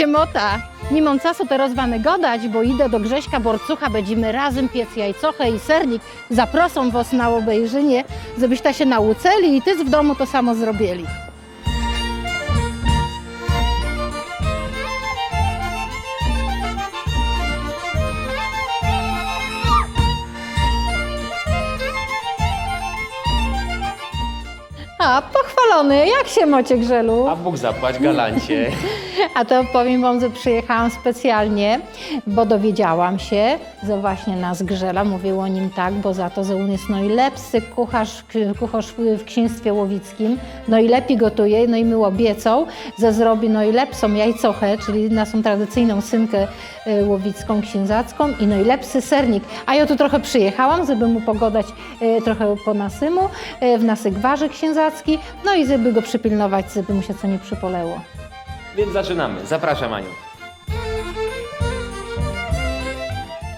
się mota. Nie mam czasu teraz wam gadać, bo idę do Grześka Borcucha, będziemy razem piec jajcochę i sernik. Zaproszę was na obejrzenie, żebyście się nauczyli i ty w domu to samo zrobili. A, pochwalony, jak się mocie Grzelu? A Bóg zapłać galancie. A to powiem Wam, że przyjechałam specjalnie, bo dowiedziałam się, że właśnie nas Grzela mówił o nim tak, bo za to, że on jest najlepszy kucharz, kucharz w księstwie łowickim, najlepiej gotuje, no i my obiecał, że zrobi najlepszą jajcochę, czyli naszą tradycyjną synkę y, łowicką, księzacką i najlepszy sernik. A ja tu trochę przyjechałam, żeby mu pogodać y, trochę po nasymu, y, w nasyk warzy księzacki, no i żeby go przypilnować, żeby mu się co nie przypoleło. Więc zaczynamy. Zapraszam Aniu.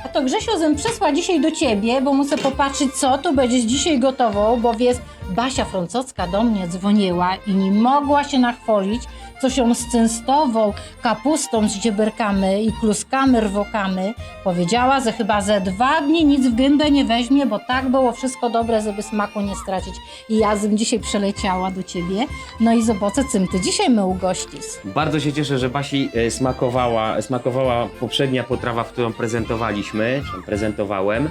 A to Grzesio zem przysła dzisiaj do ciebie, bo muszę popatrzeć, co tu będziesz dzisiaj gotował, bo wiesz, Basia Frącocka do mnie dzwoniła i nie mogła się nachwolić, co się scęstował kapustą z dzieberkami i kluskami rwokami. Powiedziała, że chyba ze dwa dni nic w gębę nie weźmie, bo tak było wszystko dobre, żeby smaku nie stracić. I ja zem dzisiaj przeleciała do ciebie. No i zobaczę, czym ty dzisiaj my ugościsz. Bardzo się cieszę, że Basi e, smakowała, smakowała poprzednia potrawa, którą prezentowaliśmy, czy prezentowałem.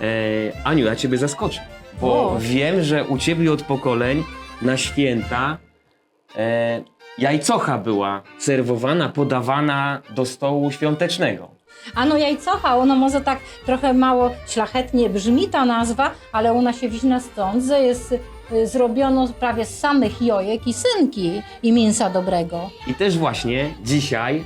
E, Aniu, ja Ciebie zaskoczę, bo O. wiem, że u Ciebie od pokoleń na święta e, jajcocha była serwowana, podawana do stołu świątecznego. Ano jajcocha, ono może tak trochę mało szlachetnie brzmi ta nazwa, ale ona się wzięła stąd, że jest y, zrobiono prawie z samych jojek i synki i mięsa dobrego. I też właśnie dzisiaj,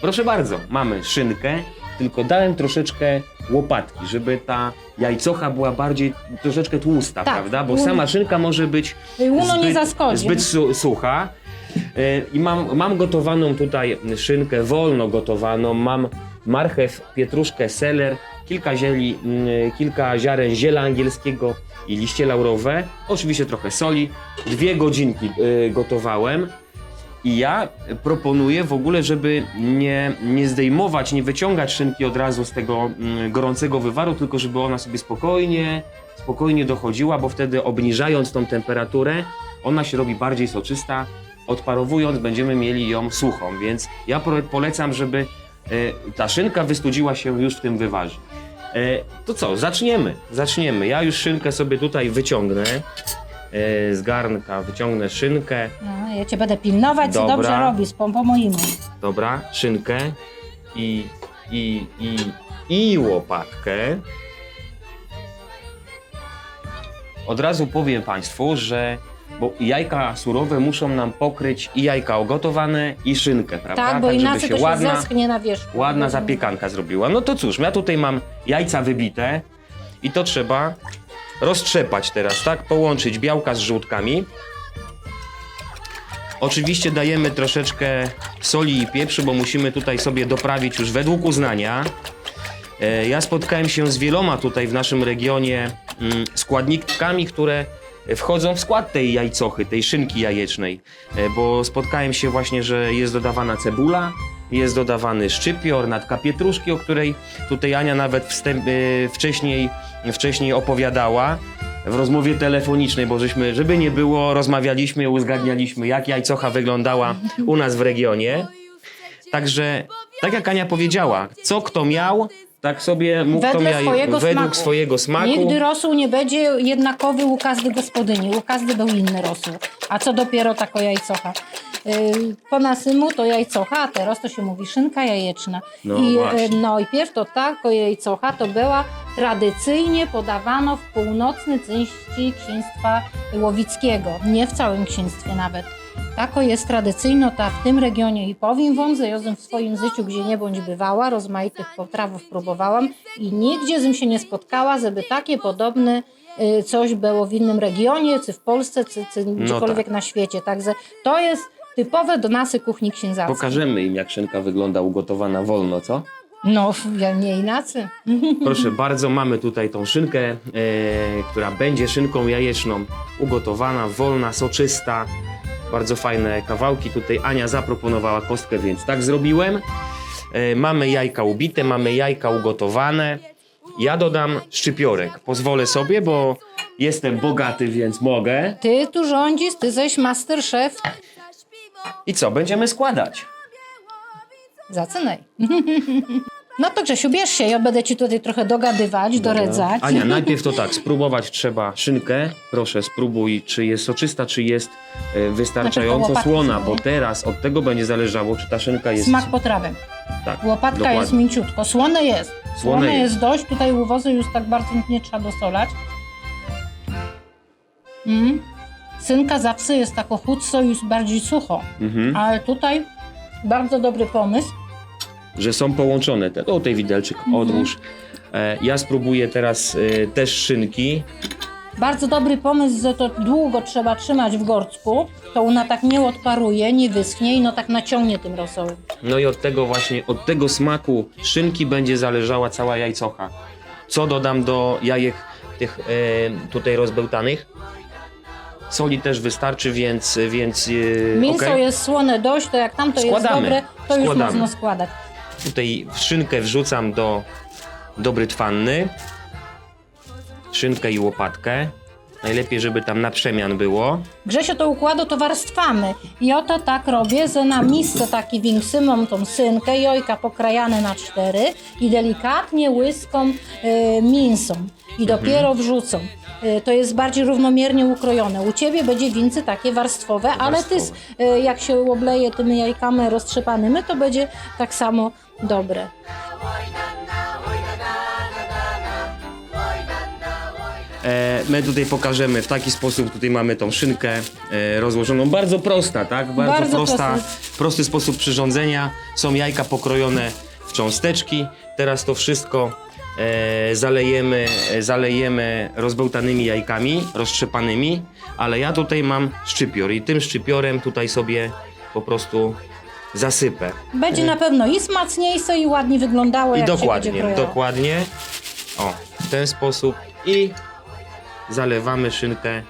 proszę bardzo, mamy szynkę, tylko dałem troszeczkę łopatki, żeby ta jajcocha była bardziej troszeczkę tłusta, Tak, prawda? Bo sama szynka może być Y, nie zbyt, zaskoczy. zbyt su sucha. E, I mam, mam gotowaną tutaj szynkę, wolno gotowaną, mam marchew, pietruszkę, seler, kilka zieli, mm, kilka ziaren ziela angielskiego i liście laurowe, oczywiście trochę soli, dwie godzinki y, gotowałem. I ja proponuję w ogóle, żeby nie, nie zdejmować, nie wyciągać szynki od razu z tego mm, gorącego wywaru, tylko żeby ona sobie spokojnie, spokojnie dochodziła, bo wtedy obniżając tą temperaturę, ona się robi bardziej soczysta. Odparowując będziemy mieli ją suchą, więc ja polecam, żeby e, ta szynka wystudziła się już w tym wywarze. E, to co, zaczniemy, zaczniemy. Ja już szynkę sobie tutaj wyciągnę e, z garnka, wyciągnę szynkę. No, ja cię będę pilnować, co dobrze robisz, po, po mojemu. Dobra, szynkę i, i, i, i łopatkę. Od razu powiem Państwu, że bo jajka surowe muszą nam pokryć i jajka ogotowane, i szynkę, prawda? Tak, bo żeby inaczej to się ładna, zeschnie na wierzchu. ładna zapiekanka zrobiła. No to cóż, ja tutaj mam jajca wybite i to trzeba roztrzepać teraz, tak? Połączyć białka z żółtkami. Oczywiście dajemy troszeczkę soli i pieprzu, bo musimy tutaj sobie doprawić już według uznania. E, Ja spotkałem się z wieloma tutaj w naszym regionie mm, składnikami, które wchodzą w skład tej jajcochy, tej szynki jajecznej, E, bo spotkałem się właśnie, że jest dodawana cebula, jest dodawany szczypior, natka pietruszki, o której tutaj Ania nawet wstęp, e, wcześniej, wcześniej opowiadała w rozmowie telefonicznej, bo żeśmy, żeby nie było, rozmawialiśmy, uzgadnialiśmy, jak jajcocha wyglądała u nas w regionie. Także, tak jak Ania powiedziała, co kto miał, tak sobie mógł to Wedle miał swojego według smaku. swojego smaku. Nigdy rosół nie będzie jednakowy u każdej gospodyni. U każdy był inny rosół. A co dopiero tako jajcocha. Yy, Po nasymu to jajcocha, a teraz to się mówi szynka jajeczna. No I, właśnie. yy, no i pierw to tako jajcocha to była tradycyjnie podawano w północnej części księstwa łowickiego. Nie w całym księstwie nawet. Tako jest tradycyjno ta w tym regionie i powiem wam, że ja w swoim życiu gdzie nie bądź bywała, rozmaitych potrawów próbowałam i nigdzie z nim się nie spotkała, żeby takie podobne y, coś było w innym regionie, czy w Polsce, czy, czy gdziekolwiek tak. na świecie. Także to jest typowe do naszej kuchni księdzackiej. Pokażemy im, jak szynka wygląda ugotowana wolno, co? No, ja nie inaczej. Proszę bardzo, mamy tutaj tą szynkę, e, która będzie szynką jajeczną, ugotowana, wolna, soczysta. Bardzo fajne kawałki. Tutaj Ania zaproponowała kostkę, więc tak zrobiłem. E, mamy jajka ubite, mamy jajka ugotowane. Ja dodam szczypiorek. Pozwolę sobie, bo jestem bogaty, więc mogę. Ty tu rządzisz, ty jesteś masterchef. I co, będziemy składać? Zaczynaj. No to Grzesiu, bierz się, ja będę ci tutaj trochę dogadywać, doredzać. Ania, najpierw to tak, spróbować trzeba szynkę. Proszę, spróbuj, czy jest soczysta, czy jest e, wystarczająco po słona, bo nie? teraz od tego będzie zależało, czy ta szynka jest... Smak potrawy. Tak, Łopatka dokładnie. jest mięciutko, słone jest. Słone, Słone jest. jest. dość, tutaj uwozy już tak bardzo nie trzeba dosolać. Mm. Synka zawsze jest tak ochudco już bardziej sucho, Mhm. ale tutaj bardzo dobry pomysł. Że są połączone te. O, tej widelczyk, odłóż. E, ja spróbuję teraz e, też szynki. Bardzo dobry pomysł, że to długo trzeba trzymać w gorcku, to ona tak nie odparuje, nie wyschnie i no tak naciągnie tym rosołem. No i od tego właśnie, od tego smaku szynki będzie zależała cała jajcocha. Co dodam do jajek tych e, tutaj rozbełtanych? Soli też wystarczy, więc, więc e, Mięso okej. jest słone dość, to jak tamto jest Składamy. dobre, to już Składamy. można składać. Tutaj szynkę wrzucam do, do brytwanny. Szynkę i łopatkę. Najlepiej, żeby tam na przemian było. Grzesio to układu to warstwami. I oto tak robię, że na misce taki większy mam tą synkę, jojka pokrajane na cztery i delikatnie łyską y, mięsą. I dopiero wrzucą. Y, to jest bardziej równomiernie ukrojone. U Ciebie będzie więcej takie warstwowe, ale Ty, y, jak się obleje tymi jajkami roztrzepanymi, to będzie tak samo dobre. E, my tutaj pokażemy w taki sposób, tutaj mamy tą szynkę e, rozłożoną. Bardzo prosta, tak? Bardzo, Bardzo prosta, prosty. prosty sposób przyrządzenia. Są jajka pokrojone w cząsteczki. Teraz to wszystko e, zalejemy, e, zalejemy rozbełtanymi jajkami, roztrzepanymi, ale ja tutaj mam szczypior i tym szczypiorem tutaj sobie po prostu zasypę. Będzie na pewno i smaczniejsze i ładnie wyglądało, I jak się dokładnie, będzie krojało. dokładnie. O, w ten sposób i zalewamy szynkę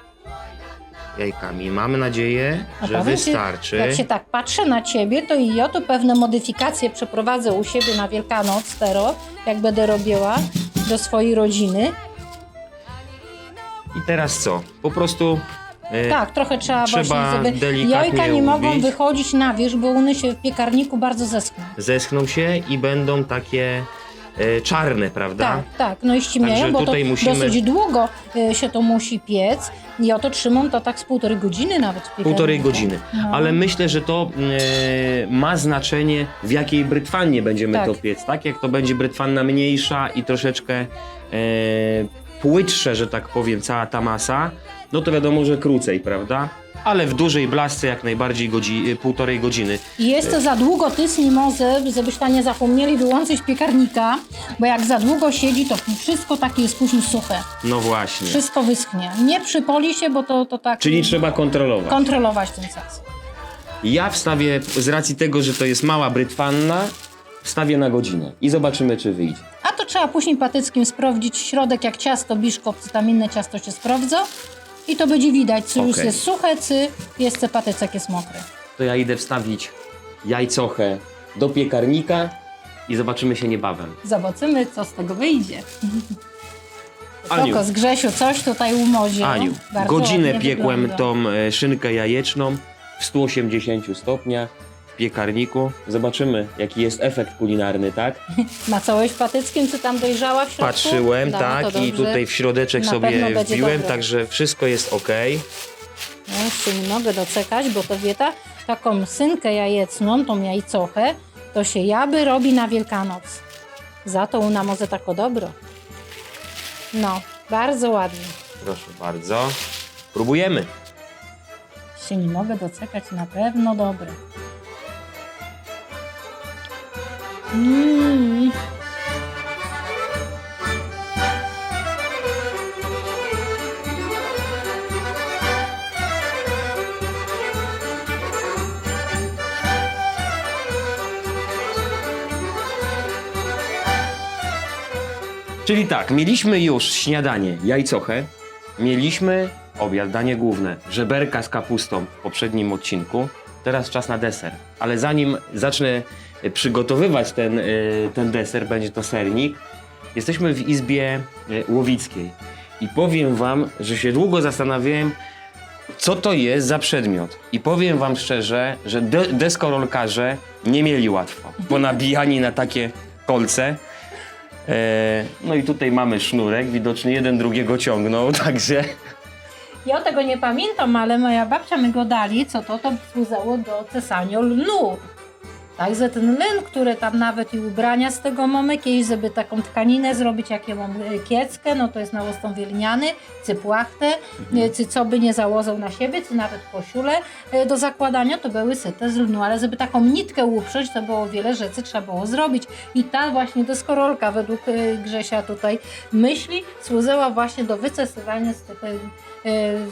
jajkami. Mamy nadzieję, A że powiem ci, wystarczy. Jak się tak patrzę na ciebie, to i ja tu pewne modyfikacje przeprowadzę u siebie na Wielkanoc tero, jak będę robiła do swojej rodziny. I teraz co? Po prostu Tak, trochę trzeba, Trzeba właśnie, delikatnie jajka nie mogą ubić. wychodzić na wierzch, bo one się w piekarniku bardzo zeschną. zeschną się i będą takie e, czarne, prawda? Tak, tak, no i ściemniają, Także bo to tutaj musimy- dosyć długo y, się to musi piec. I ja to trzymam to tak z półtorej godziny nawet w piekarniku. Półtorej godziny. No. Ale myślę, że to e, ma znaczenie, w jakiej brytwannie będziemy Tak. to piec. Tak jak to będzie brytwanna mniejsza i troszeczkę e, płytsze, że tak powiem, cała ta masa, no to wiadomo, że krócej, prawda? Ale w dużej blasce jak najbardziej godzi, półtorej godziny. I jest to za długo tysni może, żebyście nie zapomnieli wyłączyć piekarnika, bo jak za długo siedzi, to wszystko takie jest później suche. No właśnie. Wszystko wyschnie. Nie przypoli się, bo to, to tak Czyli trzeba kontrolować. kontrolować ten czas. Ja wstawię, z racji tego, że to jest mała brytwanna, wstawię na godzinę i zobaczymy, czy wyjdzie. A to trzeba później patyckim sprawdzić środek, jak ciasto biszkop, czy tam inne ciasto się sprawdza. I to będzie widać, czy już Okej. jest suche, czy jest ten patycek jest mokry. To ja idę wstawić jajcochę do piekarnika i zobaczymy się niebawem. Zobaczymy, co z tego wyjdzie. Aniu. Kokos Grzesiu coś tutaj umozie. Aniu, Bardzo godzinę ładnie piekłem wygląda. tą e, szynkę jajeczną w 180 stopniach piekarniku. Zobaczymy, jaki jest efekt kulinarny, tak? Macałeś patyckim, czy tam dojrzała w środku? Patrzyłem, tak, to i dobrze. tutaj w środeczek Na sobie będzie wbiłem, dobre. także wszystko jest ok. No, jeszcze nie mogę doczekać, bo to wieta, taką synkę jajecną, tą jajcochę, to się jaby robi na Wielkanoc. Za to una może tako dobro. No, bardzo ładnie. Proszę bardzo. Próbujemy. Się nie mogę doczekać, na pewno dobre. Mm. Czyli tak, mieliśmy już śniadanie, jajcochę, mieliśmy obiad, danie główne, żeberka z kapustą w poprzednim odcinku. Teraz czas na deser. Ale zanim zacznę przygotowywać ten, e, ten deser, będzie to sernik, jesteśmy w izbie e, łowickiej. I powiem wam, że się długo zastanawiałem, co to jest za przedmiot. I powiem wam szczerze, że de deskorolkarze nie mieli łatwo, bo nabijani na takie kolce. E, no i tutaj mamy sznurek, widocznie jeden drugiego ciągnął, także Ja tego nie pamiętam, ale moja babcia mi go dali, co to, to służyło do cesania lnu. Także ten ln, który tam nawet i ubrania z tego mamy, kiedyś, żeby taką tkaninę zrobić, jak ja mam e, kieckę, no to jest na ostą wielniany, czy płachtę, e, czy co by nie założył na siebie, czy nawet koszulę e, do zakładania, to były syte z lnu, ale żeby taką nitkę uprzeć, to było wiele rzeczy trzeba było zrobić. I ta właśnie deskorolka według e, Grzesia tutaj myśli, służyła właśnie do wycesywania z tych e, e,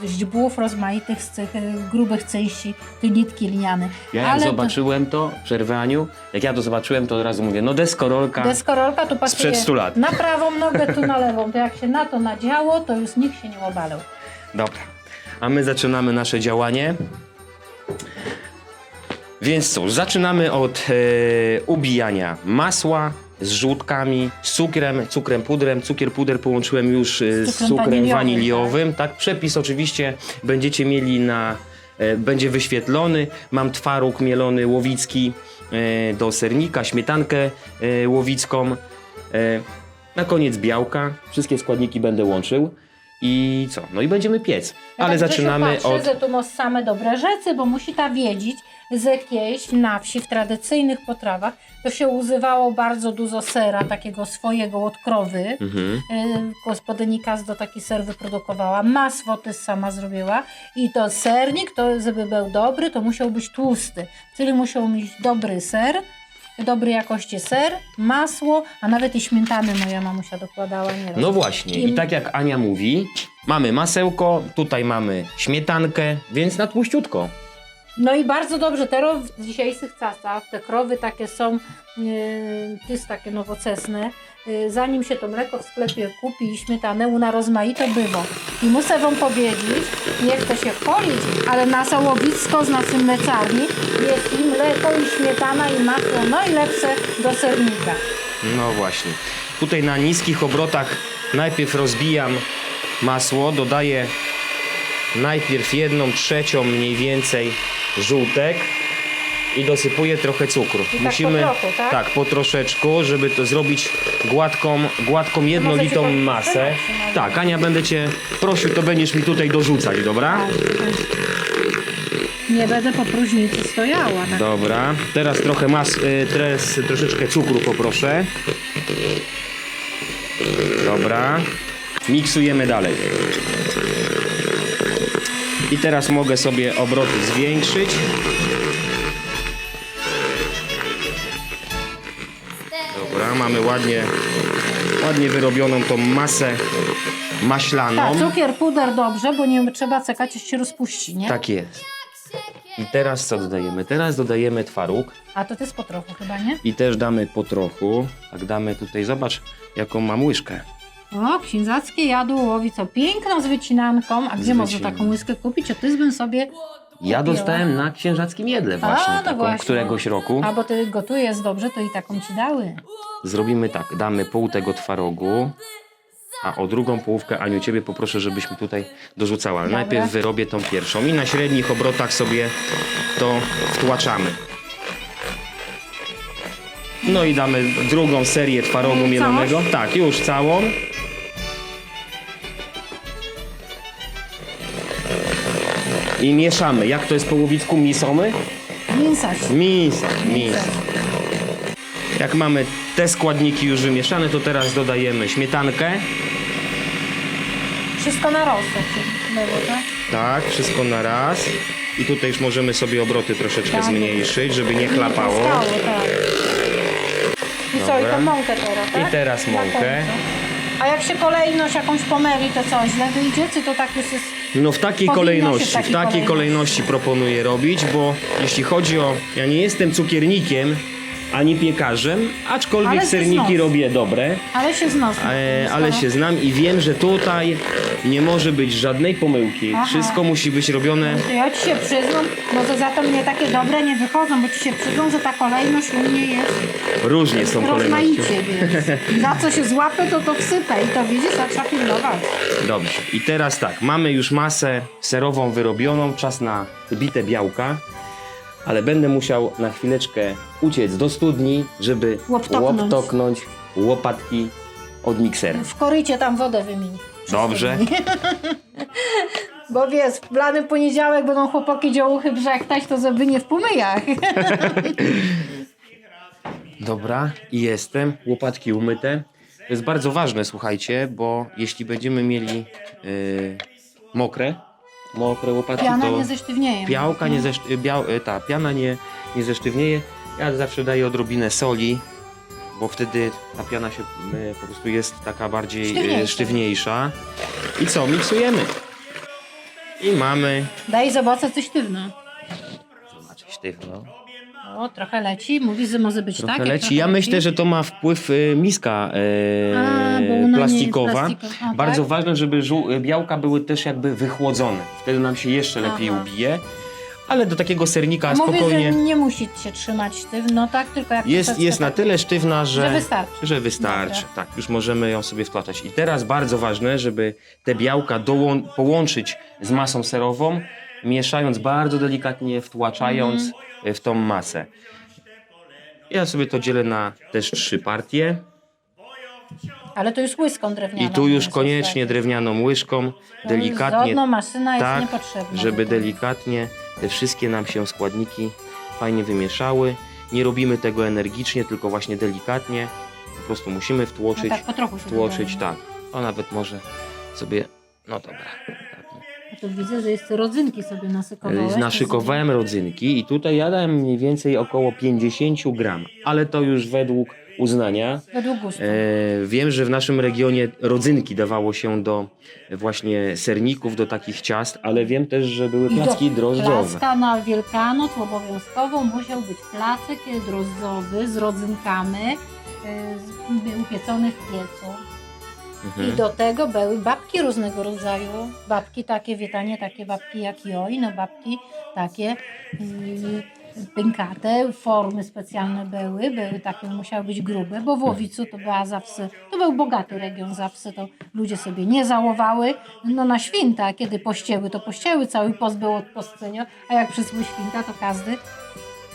źdźbłów rozmaitych, z tych e, grubych części tej nitki lniane. ja jak Ale zobaczyłem to w przerwaniu, jak ja to zobaczyłem, to od razu mówię, no deskorolka. Deskorolka tu pasuje Sprzed 100 lat. na prawą nogę, tu na lewą. To jak się na to nadziało, to już nikt się nie obalał. Dobra, a my zaczynamy nasze działanie. Więc cóż, zaczynamy od e, ubijania masła z żółtkami, z cukrem, cukrem pudrem. Cukier puder połączyłem już e, z cukrem waniliowym, waniliowym. Tak, przepis oczywiście będziecie mieli na, e, będzie wyświetlony. Mam twaróg mielony łowicki e, do sernika, śmietankę e, łowicką. E, na koniec białka. Wszystkie składniki będę łączył. I co? No i będziemy piec. Ale tak zaczynamy patrzy, od. że tu masz same dobre rzeczy, bo musi ta wiedzieć, że jakieś na wsi w tradycyjnych potrawach to się używało bardzo dużo sera, takiego swojego od krowy. Mhm. Y, Gospodynika do taki ser wyprodukowała, masło też sama zrobiła i to sernik, to żeby był dobry, to musiał być tłusty, czyli musiał mieć dobry ser, dobrej jakości ser, masło, a nawet i śmietany moja mamusia dokładała nieraz. No właśnie, i tak jak Ania mówi, mamy masełko, tutaj mamy śmietankę, więc na tłuściutko. No i bardzo dobrze, teraz w dzisiejszych czasach te krowy takie są, jest takie nowoczesne, yy, zanim się to mleko w sklepie kupi i śmietanę, una rozmaite bywa. I muszę wam powiedzieć, nie chcę się chwalić, ale na Sołowisko z naszym mleczarni jest i mleko, i śmietana, i masło najlepsze do sernika. No właśnie. Tutaj na niskich obrotach najpierw rozbijam masło, dodaję najpierw jedną trzecią mniej więcej żółtek i dosypuję trochę cukru. I tak po trochu, tak? tak, po troszeczku, żeby to zrobić gładką, gładką jednolitą Możecie masę. Tak, Ania będę cię prosił, to będziesz mi tutaj dorzucać, dobra? Nie będę po próżnicy stojała. Tak? Dobra, teraz trochę mas, y, teraz troszeczkę cukru poproszę. Dobra, miksujemy dalej. I teraz mogę sobie obroty zwiększyć. Dobra, mamy ładnie, ładnie wyrobioną tą masę maślaną. Tak, cukier, puder dobrze, bo nie trzeba czekać, aż się rozpuści, nie? Tak jest. I teraz co dodajemy? Teraz dodajemy twaróg. A to jest po trochu chyba, nie? I też damy po trochu. Tak damy tutaj, zobacz jaką mam łyżkę. O, księdzackie jadło łowi, co piękną z wycinanką. A gdzie można taką łyskę kupić? O, ty bym sobie... Ja Kupiła. dostałem na księżackim jedle właśnie, no taką właśnie. któregoś roku. A, bo ty gotujesz dobrze, to i taką ci dały. Zrobimy tak, damy pół tego twarogu, a o drugą połówkę, Aniu, ciebie poproszę, żebyś mi tutaj dorzucała. Ale Dobra. Najpierw wyrobię tą pierwszą i na średnich obrotach sobie to wtłaczamy. No i damy drugą serię twarogu mielonego. Tak, już całą. I mieszamy. Jak to jest po łowicku? Misamy? Mięsać. Misa, misa. Jak mamy te składniki już wymieszane, to teraz dodajemy śmietankę. Wszystko na rozsąd się było, tak? Tak, wszystko na raz. I tutaj już możemy sobie obroty troszeczkę Tak. zmniejszyć, żeby nie chlapało. Stało, tak. I co, i Dobra. tą mąkę teraz, tak? I teraz Na mąkę. końcu. A jak się kolejność jakąś pomyli, to co, źle wyjdzie? Czy to tak już jest... No w takiej Powinno się kolejności, w takiej takiej kolejności. kolejności proponuję robić, bo jeśli chodzi o... Ja nie jestem cukiernikiem, ani piekarzem, aczkolwiek Ale się serniki znosi. robię dobre. Ale się znosi. E, ale się znam i wiem, że tutaj nie może być żadnej pomyłki. Aha. Wszystko musi być robione. To Ja ci się przyznam, może za to mnie takie dobre nie wychodzą, bo ci się przyznam, że ta kolejność u mnie jest Różnie są kolejności. rozmaicie, więc za co się złapę, to to wsypę i to widzisz, tak trzeba pilnować. Dobrze. I teraz tak, mamy już masę serową wyrobioną, czas na bite białka, ale będę musiał na chwileczkę uciec do studni, żeby Łoptoknąć. łoptoknąć łopatki od miksera. W korycie tam wodę wymień. Dobrze. Bo wiesz, w blany poniedziałek będą chłopaki działuchy brzechtać, to żeby nie w pomyjach. Dobra, i jestem. Łopatki umyte. To jest bardzo ważne, słuchajcie, bo jeśli będziemy mieli yy, mokre, mokre łopatki, Piana to nie zesztywnieje. piałka nie zeszt... biał... y, ta piana nie, nie zesztywnieje. Ja zawsze daję odrobinę soli, bo wtedy ta piana się y, po prostu jest taka bardziej Sztywniejsza. y, sztywniejsza. I co? Miksujemy. I mamy. Daj zobaczę coś sztywno. Zobaczcie, sztywno. O, trochę leci. Mówi, że może być Trochę tak. leci. Ja myślę, że to ma wpływ y, miska y, A, bo ona nie jest plastikowa. A, Bardzo tak? ważne, żeby żół- y, białka były też jakby wychłodzone. Wtedy nam się jeszcze lepiej Aha. ubije. Ale do takiego sernika Mówi, spokojnie. że nie musi się trzymać sztywno, tak? Tylko jak Jest, troszeczkę jest na tak, tyle sztywna, że, że wystarczy. że wystarczy. Dobra. Tak, już możemy ją sobie wtłaczać. I teraz bardzo ważne, żeby te białka dołą- połączyć z masą serową, mieszając bardzo delikatnie, wtłaczając Mhm. y, w tą masę. Ja sobie to dzielę na też trzy partie. Ale to już łyską drewnianą. I tu już jest koniecznie drewnianą łyżką, To delikatnie, Żadna maszyna jest tak, niepotrzebna. żeby delikatnie te wszystkie nam się składniki fajnie wymieszały. Nie robimy tego energicznie, tylko właśnie delikatnie. Po prostu musimy No wtłoczyć, tak, po trochu się wtłoczyć, tak. O, nawet może sobie, no dobra. A tu widzę, że jeszcze rodzynki sobie nasypowałeś. E, Naszykowałem rodzynki i tutaj ja dałem mniej więcej około 50 gram, ale to już według uznania. Według gustu. E, wiem, że w naszym regionie rodzynki dawało się do właśnie serników, do takich ciast, ale wiem też, że były I do placki drożdżowe. Placka na Wielkanoc obowiązkowo musiał być placek drożdżowy z rodzynkami z- upiecony w piecu. Mhm. I do tego były babki różnego rodzaju. Babki takie, wietanie, takie babki jak joj, no babki takie yy, pękate, formy specjalne były, były takie, musiały być grube, bo w Łowicu to była zawsze, to był bogaty region zawsze, to ludzie sobie nie załowały, no na święta, kiedy pościeły, to pościeły, cały post był od poscenia, a jak przysły święta, to każdy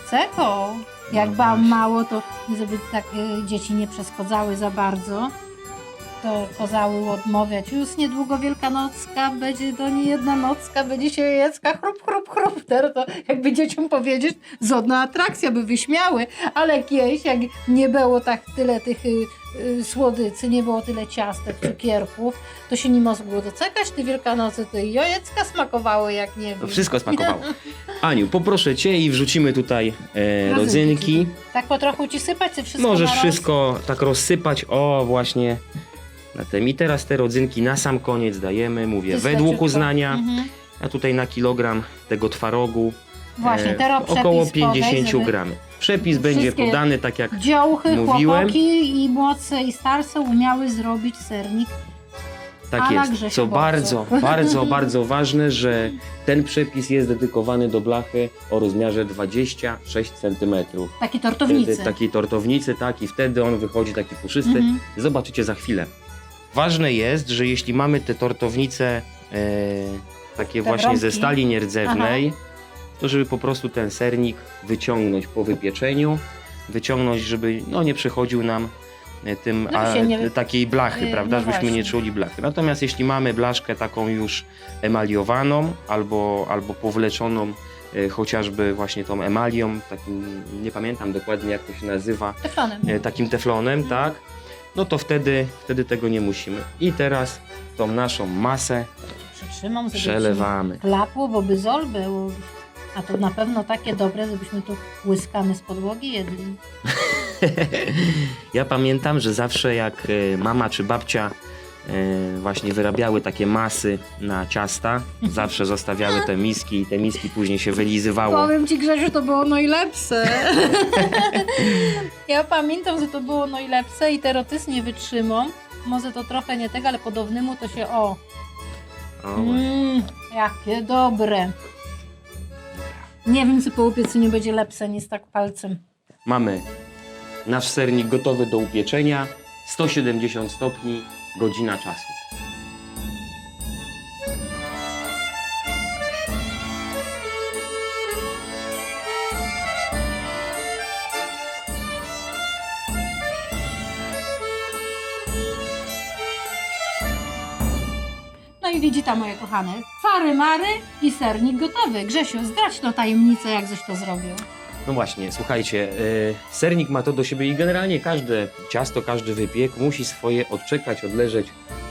ceko. Jak No mało, to żeby tak dzieci nie przeszkodzały za bardzo, to kozały odmawiać. Już niedługo Wielkanocka, będzie to nie jedna nocka, będzie się jecka, chrup, chrup, chrup. Teraz to jakby dzieciom powiedzieć, żadna atrakcja by wyśmiały, ale kiedyś, jak nie było tak tyle tych y, y, słodycy, nie było tyle ciastek, cukierków, to się nie mogło doczekać te Wielkanocy, to i jajecka smakowały jak nie To wiem. wszystko smakowało. Aniu, poproszę Cię i wrzucimy tutaj e, Rodzynki. Tak po trochu ci sypać, czy wszystko Możesz wszystko tak rozsypać, o właśnie na tym. I teraz te rodzynki na sam koniec dajemy, mówię, Czyste, według uznania. Mhm. A tutaj na kilogram tego twarogu Właśnie, e, teraz około przepis podaj, 50 żeby- gram. Przepis będzie Wszystkie podany tak jak Działchy, Mówiłem. chłopaki i młodsze i starsze umiały zrobić sernik. Tak A na jest. Grzesiu Co bardzo, Borcu. bardzo, bardzo ważne, że ten przepis jest dedykowany do blachy o rozmiarze 26 cm. Takie. Wtedy takiej tortownicy, tak, i wtedy on wychodzi taki puszysty. Mhm. Zobaczycie za chwilę. Ważne jest, że jeśli mamy te tortownice e, takie Te właśnie ze stali nierdzewnej, to żeby po prostu ten sernik wyciągnąć po wypieczeniu, wyciągnąć, żeby no, nie przechodził nam e, tym No, a, nie- takiej blachy, e, prawda, no żebyśmy nie właśnie. czuli blachy. Natomiast jeśli mamy blaszkę taką już emaliowaną albo, albo powleczoną e, chociażby właśnie tą emalią, takim, nie pamiętam dokładnie jak to się nazywa, Teflonem. e, takim teflonem, tak? No to wtedy, wtedy tego nie musimy. I teraz tą naszą masę Przytrzymam, żeby przelewamy. ci klapło, bo by zol był. A to na pewno takie dobre, żebyśmy tu łyskamy z podłogi jedli. Ja pamiętam, że zawsze jak e, mama czy babcia e, właśnie wyrabiały takie masy na ciasta. Zawsze zostawiały te miski i te miski później się wylizywało. Powiem Ci Grzesiu, to było najlepsze. ja pamiętam, że to było najlepsze i teraz Ty nie wytrzymam. Może to trochę nie tego, ale podobnemu to się o. O. Mm, jakie dobre. Nie wiem, czy po upiecu nie będzie lepsze niż tak palcem. Mamy nasz sernik gotowy do upieczenia. 170 stopni, godzina czasu. No i widzita moje kochane, fary mary i sernik gotowy. Grzesiu, zdradź tą tajemnicę, jak to zrobił. No właśnie, słuchajcie, e, sernik ma to do siebie i generalnie każde ciasto, każdy wypiek musi swoje odczekać, odleżeć,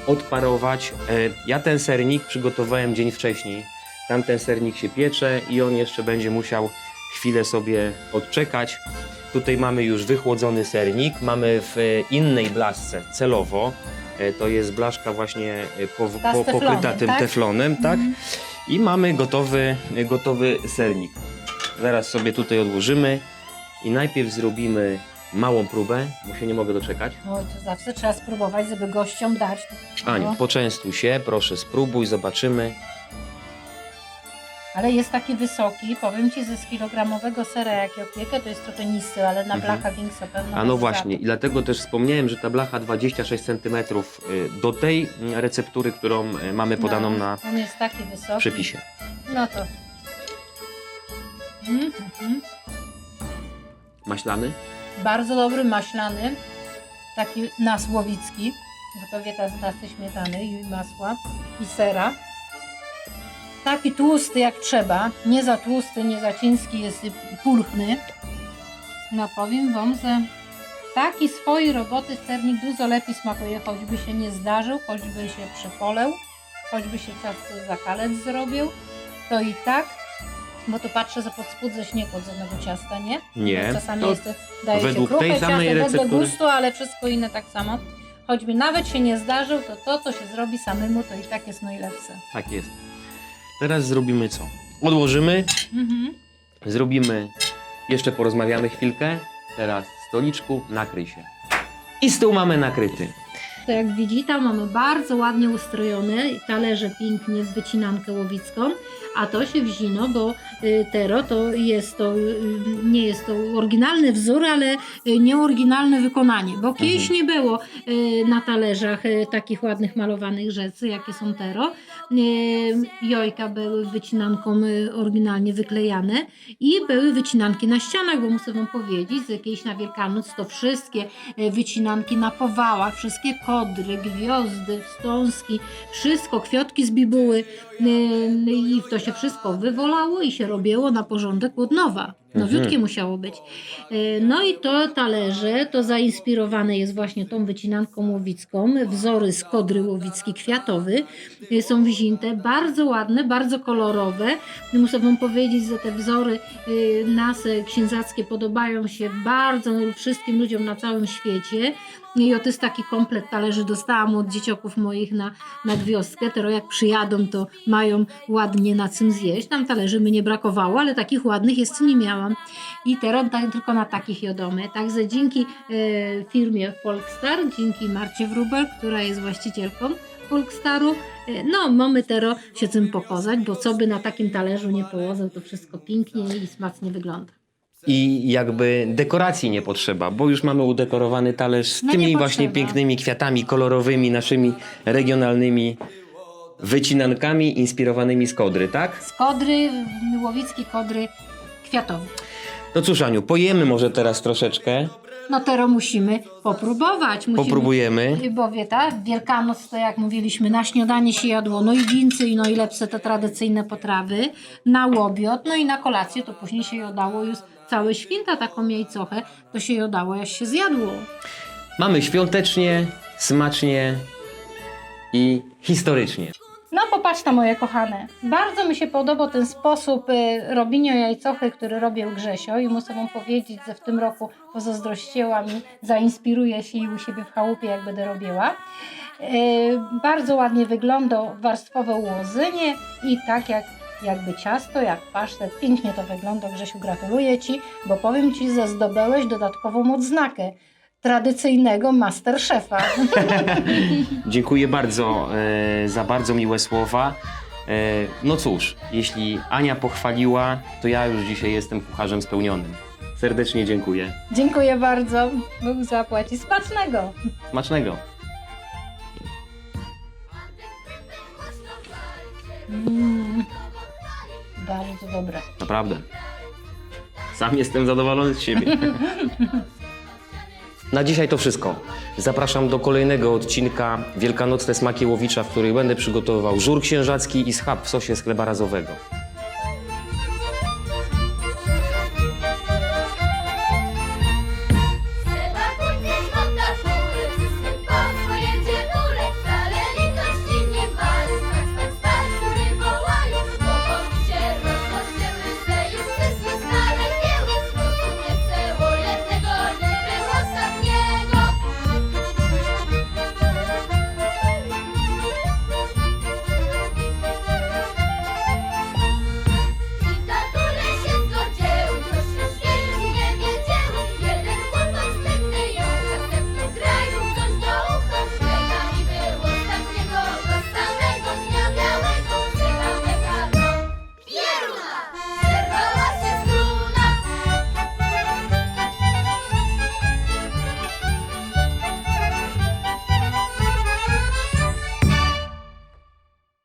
odparować. E, ja ten sernik przygotowałem dzień wcześniej. Tamten sernik się piecze i on jeszcze będzie musiał chwilę sobie odczekać. Tutaj mamy już wychłodzony sernik, mamy w innej blaszce celowo. E, To jest blaszka właśnie po, po, pokryta tym tak? teflonem, tak? Mhm. I mamy gotowy, gotowy sernik. Zaraz sobie tutaj odłożymy i najpierw zrobimy małą próbę, bo się nie mogę doczekać. No to zawsze trzeba spróbować, żeby gościom dać. Aniu, No. poczęstuj się, proszę spróbuj, zobaczymy. Ale jest taki wysoki, powiem Ci, ze z kilogramowego sera, jak ja opiekę, to jest trochę niższy, ale na Mhm. blacha większa pewno. A no bez właśnie, i dlatego też wspomniałem, że ta blacha 26 cm do tej receptury, którą y, mamy No, podaną na On jest taki wysoki. przepisie. No to. Mhm, mhm. Maślany? Bardzo dobry, maślany, taki nasłowicki. Gotowieta z nasy śmietany i masła i sera. Taki tłusty jak trzeba, nie za tłusty, nie za ciężki, jest pulchny. No powiem Wam, że taki swojej roboty sernik dużo lepiej smakuje, choćby się nie zdarzył, choćby się przepolał, choćby się ciasto za kalec zrobił, to i tak, bo tu patrzę, że pod spód ze śnieg od żadnego ciasta, nie? Nie. Bo Czasami To jest, daje według się tej samej ciasto, wedle receptury. gustu, ale wszystko inne tak samo. Choćby nawet się nie zdarzył, to to, co się zrobi samemu, to i tak jest najlepsze. Tak jest. Teraz zrobimy co? Odłożymy, Mhm. Zrobimy, jeszcze porozmawiamy chwilkę. Teraz stoliczku, nakryj się. I stół mamy nakryty. To jak widzicie, tam mamy bardzo ładnie ustrojone talerze pięknie w wycinankę łowicką, a to się wzino, bo y, tero to jest to, y, nie jest to oryginalny wzór, ale y, nieoryginalne wykonanie, bo kiedyś nie było y, na talerzach y, takich ładnych malowanych rzeczy, jakie są tero. Y, Jojka były wycinanką y, oryginalnie wyklejane i były wycinanki na ścianach, bo muszę wam powiedzieć, że kiedyś na Wielkanoc to wszystkie wycinanki na powałach, wszystkie kodry, gwiazdy, wstążki, wszystko, kwiatki z bibuły e, i to się wszystko wywolało i się robiło na porządek od nowa. Nowiutkie Mhm. musiało być. E, No i to talerze, to zainspirowane jest właśnie tą wycinanką łowicką. Wzory z kodry łowicki kwiatowy e, są wzięte, bardzo ładne, bardzo kolorowe. Muszę wam powiedzieć, że te wzory y, nas e, księdzackie podobają się bardzo wszystkim ludziom na całym świecie. I oto jest taki komplet talerzy dostałam od dzieciaków moich na, na wioskę. Teraz jak przyjadą, to mają ładnie na czym zjeść. Tam talerzy mi nie brakowało, ale takich ładnych jeszcze nie miałam. I teraz tak, tylko na takich jodomy. Także dzięki e, firmie Folkstar, dzięki Marcie Wrubel, która jest właścicielką Folkstaru, e, no mamy teraz się tym pokazać, bo co by na takim talerzu nie położył, to wszystko pięknie i smacznie wygląda. I jakby dekoracji nie potrzeba, bo już mamy udekorowany talerz z No tymi nie właśnie potrzeba. pięknymi kwiatami kolorowymi, naszymi regionalnymi wycinankami inspirowanymi z kodry, tak? Z kodry, łowickie kodry No cóż Aniu, pojemy może teraz troszeczkę, No teraz musimy popróbować. Musimy, popróbujemy. Bo wie, tak, Wielkanoc to jak mówiliśmy, na śniadanie się jadło no i wincy, no i lepsze te tradycyjne potrawy, na łobiot, no i na kolację to później się jadało już całe święta taką jajcochę, to się jadało, jak się zjadło. Mamy świątecznie, smacznie i historycznie. No popatrz na moje kochane. Bardzo mi się podobał ten sposób y, robienia jajcochy, który robił Grzesio i muszę wam powiedzieć, że w tym roku pozazdrościła mi, zainspiruję się i u siebie w chałupie, jak będę robiła. Y, bardzo ładnie wygląda warstwowe ułożenie i tak jak jakby ciasto, jak pasztet. Pięknie to wygląda, Grzesiu, gratuluję Ci, bo powiem Ci, że zdobyłeś dodatkową odznakę tradycyjnego masterchefa. Dziękuję bardzo e, za bardzo miłe słowa. E, no cóż, jeśli Ania pochwaliła, to ja już dzisiaj jestem kucharzem spełnionym. Serdecznie dziękuję. Dziękuję bardzo. Bóg zapłaci. Smacznego. Smacznego. Mm, bardzo dobre. Naprawdę. Sam jestem zadowolony z siebie. Na dzisiaj to wszystko. Zapraszam do kolejnego odcinka Wielkanocne Smaki Łowicza, w których będę przygotowywał żur księżacki i schab w sosie z chleba razowego.